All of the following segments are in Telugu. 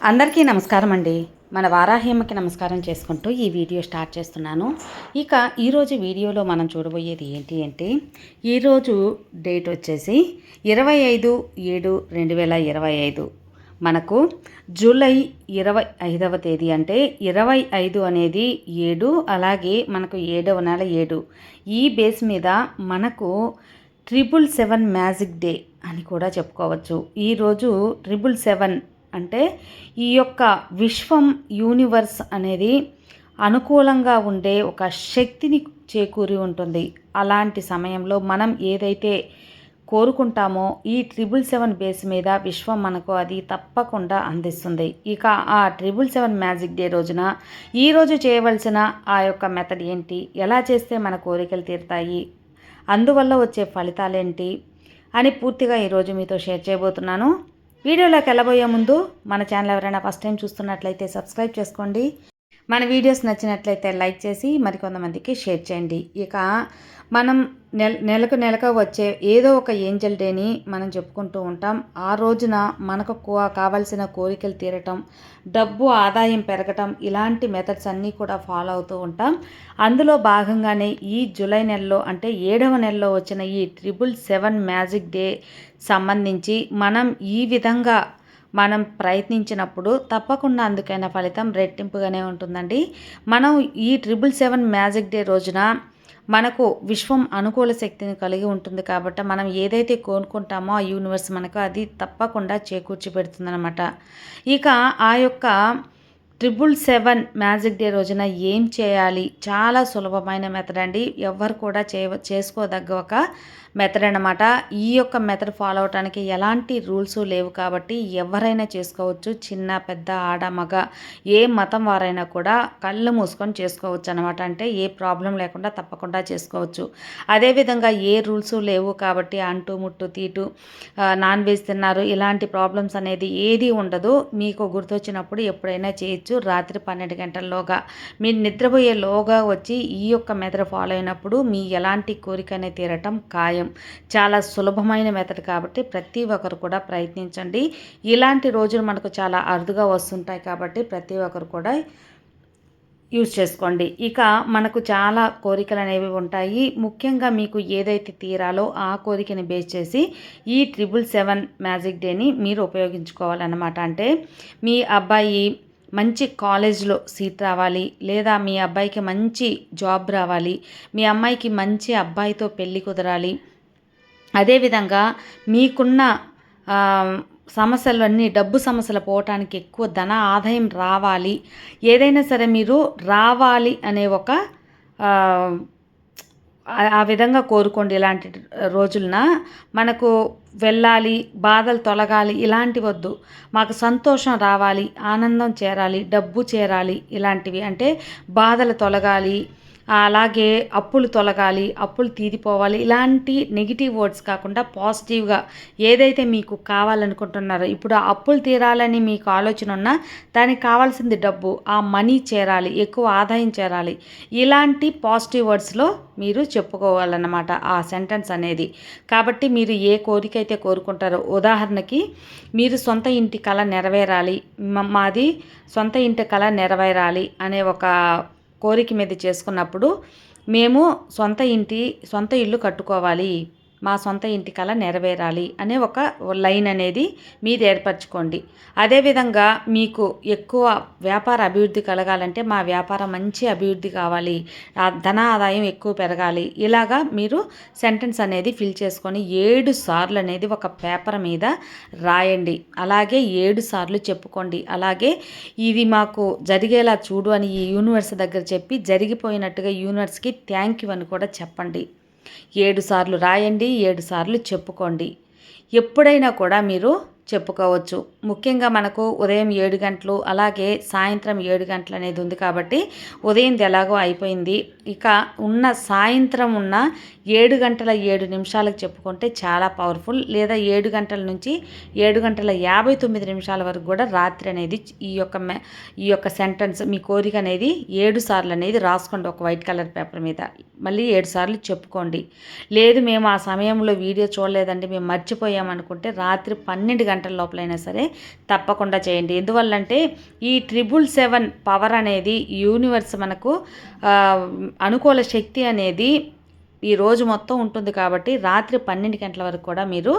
అందరికీ నమస్కారం అండి. మన వారాహేమకి నమస్కారం చేసుకుంటూ ఈ వీడియో స్టార్ట్ చేస్తున్నాను. ఇక ఈరోజు వీడియోలో మనం చూడబోయేది ఏంటి అంటే ఈరోజు డేట్ వచ్చేసి ఇరవై ఐదు ఏడు రెండు వేల ఇరవై ఐదు. మనకు జూలై ఇరవై ఐదవ తేదీ అంటే ఇరవై ఐదు అనేది ఏడు అలాగే మనకు ఏడవ నెల ఏడు. ఈ బేస్ మీద మనకు ట్రిపుల్ సెవెన్ మ్యాజిక్ డే అని కూడా చెప్పుకోవచ్చు. ఈరోజు ట్రిపుల్ సెవెన్ అంటే ఈ యొక్క విశ్వం యూనివర్స్ అనేది అనుకూలంగా ఉండే ఒక శక్తిని చేకూరి ఉంటుంది. అలాంటి సమయంలో మనం ఏదైతే కోరుకుంటామో ఈ ట్రిపుల్ సెవెన్ బేస్ మీద విశ్వం మనకు అది తప్పకుండా అందిస్తుంది. ఇక ఆ ట్రిపుల్ సెవెన్ మ్యాజిక్ డే రోజున ఈరోజు చేయవలసిన ఆ యొక్క మెథడ్ ఏంటి? ఎలా చేస్తే మన కోరికలు తీరుతాయి? అందువల్ల వచ్చే ఫలితాలేంటి అని పూర్తిగా ఈరోజు మీతో షేర్ చేయబోతున్నాను. వీడియోలోకి వెళ్ళబోయే ముందు మన ఛానల్ ఎవరైనా ఫస్ట్ టైం చూస్తున్నట్లయితే సబ్స్క్రైబ్ చేసుకోండి. మన వీడియోస్ నచ్చినట్లయితే లైక్ చేసి మరికొంతమందికి షేర్ చేయండి. ఇక మనం నెల నెలకు నెలక వచ్చే ఏదో ఒక ఏంజల్ డేని మనం చెప్పుకుంటూ ఉంటాం. ఆ రోజున మనకు కో- కావాల్సిన కోరికలు తీరటం డబ్బు ఆదాయం పెరగటం ఇలాంటి మెథడ్స్ అన్నీ కూడా ఫాలో అవుతూ ఉంటాం. అందులో భాగంగానే ఈ జూలై నెలలో అంటే ఏడవ నెలలో వచ్చిన ఈ ట్రిపుల్ సెవెన్ మ్యాజిక్ డే సంబంధించి మనం ఈ విధంగా మనం ప్రయత్నించినప్పుడు తప్పకుండా అందుకైన ఫలితం రెట్టింపుగానే ఉంటుందండి. మనం ఈ ట్రిపుల్ సెవెన్ మ్యాజిక్ డే రోజున మనకు విశ్వం అనుకూల శక్తిని కలిగి ఉంటుంది కాబట్టి మనం ఏదైతే కోరుకుంటామో ఆ యూనివర్స్ మనకు అది తప్పకుండా చేకూర్చి పెడుతుందనమాట ఇక ఆ యొక్క ట్రిపుల్ సెవెన్ మ్యాజిక్ డే రోజున ఏం చేయాలి? చాలా సులభమైన మెథడ్ అండి. ఎవ్వరు కూడా చే చేసుకోదగ్గ ఒక మెథడ్ అనమాట ఈ యొక్క మెథడ్ ఫాలో అవడానికి ఎలాంటి రూల్స్ లేవు కాబట్టి ఎవరైనా చేసుకోవచ్చు. చిన్న పెద్ద ఆడ మగ ఏ మతం వారైనా కూడా కళ్ళు మూసుకొని చేసుకోవచ్చు అనమాట అంటే ఏ ప్రాబ్లం లేకుండా తప్పకుండా చేసుకోవచ్చు. అదేవిధంగా ఏ రూల్స్ లేవు కాబట్టి అంటు ముట్టు తీటు నాన్ వెజ్ తిన్నారు. ఇలాంటి ప్రాబ్లమ్స్ అనేది ఏది ఉండదు. మీకు గుర్తొచ్చినప్పుడు ఎప్పుడైనా చేయొచ్చు. రాత్రి పన్నెండు గంటల్లోగా మీరు నిద్రపోయే లోగా వచ్చి ఈ యొక్క మెథడ్ ఫాలో అయినప్పుడు మీ ఎలాంటి కోరికనే తీరటం ఖాయం. చాలా సులభమైన మెథడ్ కాబట్టి ప్రతి ఒక్కరు కూడా ప్రయత్నించండి. ఇలాంటి రోజులు మనకు చాలా అరుదుగా వస్తుంటాయి కాబట్టి ప్రతి ఒక్కరు కూడా యూజ్ చేసుకోండి. ఇక మనకు చాలా కోరికలు అనేవి ఉంటాయి. ముఖ్యంగా మీకు ఏదైతే తీరాలో ఆ కోరికని బేస్ చేసి ఈ ట్రిపుల్ సెవెన్ మ్యాజిక్ డేని మీరు ఉపయోగించుకోవాలన్నమాట. అంటే మీ అబ్బాయి మంచి కాలేజ్లో సీట్ రావాలి లేదా మీ అబ్బాయికి మంచి జాబ్ రావాలి మీ అమ్మాయికి మంచి అబ్బాయితో పెళ్ళి కుదరాలి. అదేవిధంగా మీకున్న సమస్యలన్నీ డబ్బు సమస్యలు పోవటానికి ఎక్కువ ధన ఆదాయం రావాలి. ఏదైనా సరే మీరు రావాలి అనే ఒక ఆ, విధంగా కోరుకోండి ఇలాంటి రోజులన. మనకు వెళ్ళాలి బాధలు తొలగాలి ఇలాంటి వద్దు. మాకు సంతోషం రావాలి ఆనందం చేరాలి డబ్బు చేరాలి ఇలాంటివి. అంటే బాధలు తొలగాలి అలాగే అప్పులు తొలగాలి అప్పులు తీరిపోవాలి ఇలాంటి నెగిటివ్ వర్డ్స్ కాకుండా పాజిటివ్గా ఏదైతే మీకు కావాలనుకుంటున్నారో ఇప్పుడు అప్పులు తీరాలని మీకు ఆలోచన ఉన్నా దానికి కావాల్సింది డబ్బు ఆ మనీ చేరాలి ఎక్కువ ఆదాయం చేరాలి. ఇలాంటి పాజిటివ్ వర్డ్స్లో మీరు చెప్పుకోవాలన్నమాట ఆ సెంటెన్స్ అనేది. కాబట్టి మీరు ఏ కోరిక అయితే కోరుకుంటారో ఉదాహరణకి మీరు సొంత ఇంటి కళ నెరవేరాలి మాది సొంత ఇంటి కళ నెరవేరాలి అనే ఒక కోరిక మీద చేసుకున్నప్పుడు మేము సొంత ఇంటి సొంత ఇల్లు కట్టుకోవాలి. మా సొంత ఇంటి కళ నెరవేరాలి అనే ఒక లైన్ అనేది మీరు ఏర్పరచుకోండి. అదేవిధంగా మీకు ఎక్కువ వ్యాపార అభివృద్ధి కలగాలంటే మా వ్యాపారం మంచి అభివృద్ధి కావాలి. ధన ఆదాయం ఎక్కువ పెరగాలి. ఇలాగా మీరు సెంటెన్స్ అనేది ఫిల్ చేసుకొని ఏడు సార్లు అనేది ఒక పేపర్ మీద రాయండి. అలాగే ఏడు సార్లు చెప్పుకోండి. అలాగే ఇది మాకు జరిగేలా చూడు అని ఈ యూనివర్స్ దగ్గర చెప్పి జరిగిపోయినట్టుగా యూనివర్స్కి థ్యాంక్ యూ అని కూడా చెప్పండి. ఏడు సార్లు రాయండి ఏడు సార్లు చెప్పుకోండి. ఎప్పుడైనా కూడా మీరు చెప్పుకోవచ్చు. ముఖ్యంగా మనకు ఉదయం ఏడు గంటలు అలాగే సాయంత్రం ఏడు గంటలు అనేది ఉంది కాబట్టి ఉదయం ఎలాగో అయిపోయింది. ఇక ఉన్న సాయంత్రం ఉన్న ఏడు గంటల ఏడు నిమిషాలకు చెప్పుకుంటే చాలా పవర్ఫుల్. లేదా ఏడు గంటల నుంచి ఏడు గంటల యాభై తొమ్మిది నిమిషాల వరకు కూడా రాత్రి అనేది ఈ యొక్క ఈ యొక్క సెంటెన్స్ మీ కోరిక అనేది ఏడు సార్లు అనేది రాసుకోండి ఒక వైట్ కలర్ పేపర్ మీద. మళ్ళీ ఏడు సార్లు చెప్పుకోండి. లేదు మేము ఆ సమయంలో వీడియో చూడలేదండి మేము మర్చిపోయామనుకుంటే రాత్రి పన్నెండు గంటల గంటల లోపలైనా సరే తప్పకుండా చేయండి. ఎందువల్లంటే ఈ ట్రిపుల్ సెవెన్ పవర్ అనేది యూనివర్స్ మనకు అనుకూల శక్తి అనేది ఈ రోజు మొత్తం ఉంటుంది కాబట్టి రాత్రి పన్నెండు గంటల వరకు కూడా మీరు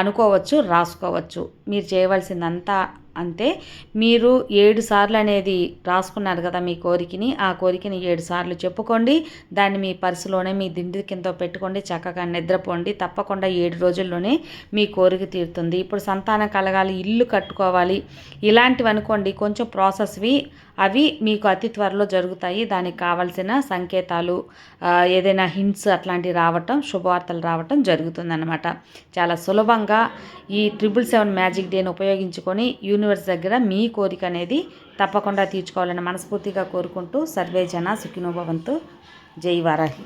అనుకోవచ్చు రాసుకోవచ్చు. మీరు చేయవలసిందంతా అంతే మీరు ఏడు సార్లు అనేది రాసుకున్నారు కదా మీ కోరికని ఆ కోరికని ఏడు సార్లు చెప్పుకోండి దాన్ని మీ పర్సులోనే మీ దిండి కింద పెట్టుకోండి చక్కగా నిద్రపోండి తప్పకుండా ఏడు రోజుల్లోనే మీ కోరిక తీరుతుంది. ఇప్పుడు సంతానం కలగాలి ఇల్లు కట్టుకోవాలి ఇలాంటివి అనుకోండి కొంచెం ప్రాసెస్వి అవి మీకు అతి త్వరలో జరుగుతాయి. దానికి కావాల్సిన సంకేతాలు ఏదైనా హింట్స్ అట్లాంటివి రావటం శుభవార్తలు రావటం జరుగుతుందన్నమాట. చాలా సులభంగా ఈ ట్రిపుల్ సెవెన్ మ్యాజిక్ డేని ఉపయోగించుకొని యూనివర్స్ దగ్గర మీ కోరిక అనేది తప్పకుండా తీర్చుకోవాలని మనస్ఫూర్తిగా కోరుకుంటూ సర్వే జన సుఖినోభవంతు జై వారాహి.